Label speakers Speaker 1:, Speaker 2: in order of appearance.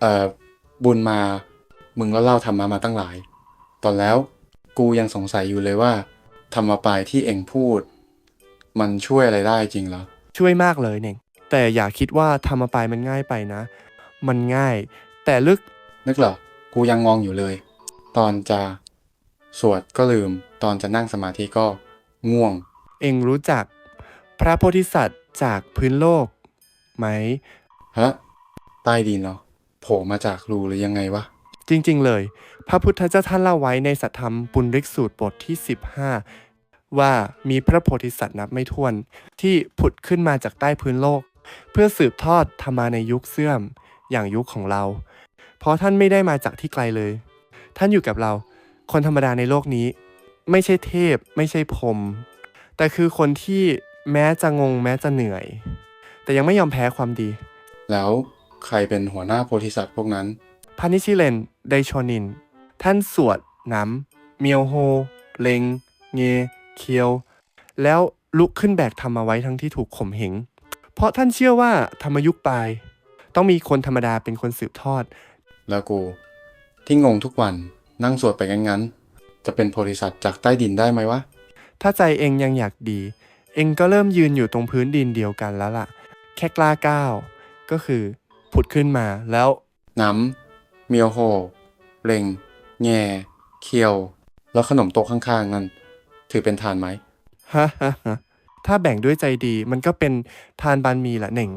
Speaker 1: เอ่อบุญมามึงก็เล่าธรรมะมาตั้งหลาย ตอนแล้วกูยังสงสัยอยู่เลยว่า ธรรมปลายที่เองพูด มันช่วยอะไรได้จริงเหรอ
Speaker 2: ช่วยมากเลยเน่งแต่อย่าคิดว่าทำมาไปมันง่ายไปนะ มันง่าย แต่ลึก
Speaker 1: นึกเหรอ กูยังงองอยู่เลย ตอนจะสวดก็ลืม ตอนจะนั่งสมาธิก็ง่วง
Speaker 2: เองรู้จัก พระโพธิสัตว์จากพื้นโลก ไหม
Speaker 1: ฮะใต้ดินเหรอโผล่มาจากรูหรือยังไงวะ
Speaker 2: จริง ๆ เลย พระพุทธเจ้าท่านเล่าไว้ในสัทธรรมปุณริกสูตรบทที่ 15 ว่ามีพระโพธิสัตว์นับไม่ถ้วน ที่ผุดขึ้นมาจากใต้พื้นโลก เพื่อสืบทอดธรรมาในยุคเสื่อมอย่างยุคของเรา เพราะท่านไม่ได้มาจากที่ไกลเลย ท่านอยู่กับเรา คนธรรมดาในโลกนี้ ไม่ใช่เทพ ไม่ใช่พรหมแต่คือคนที่แม้จะงงแม้จะเหนื่อย แต่ยังไม่ยอมแพ้ความดี
Speaker 1: แล้ว ใครเป็นหัวหน้าโพธิสัตว์พวกนั้น
Speaker 2: พานิชิเลน ไดโชนิน ท่านสวดน้ำเมียวโฮ เลง เง เคียว แล้วลุกขึ้นแบกธรรมมาไว้ทั้งที่ถูกข่มเหง เพราะท่านเชื่อว่าธรรมยุคปลาย ต้องมีคนธรรมดาเป็นคนสืบทอด
Speaker 1: แล้วกู ที่งงทุกวันนั่งสวดไปงั้นๆ จะเป็นโพธิสัตว์จากใต้ดินได้ไหมวะ
Speaker 2: ถ้าใจเองยังอยากดี เองก็เริ่มยืนอยู่ตรงพื้นดินเดียวกันแล้วล่ะ แค่กล้าก้าว ก็คือ ผุดขึ้นมาแล้ว
Speaker 1: น้ำเมียวโฮเล็งแง่ เคียว แล้วขนมโต๊ะข้างๆนั่นถือเป็นทานไหม
Speaker 2: ฮ่าฮ่าฮ่าถ้าแบ่งด้วยใจดีมันก็เป็นทานบานมีละเน่ง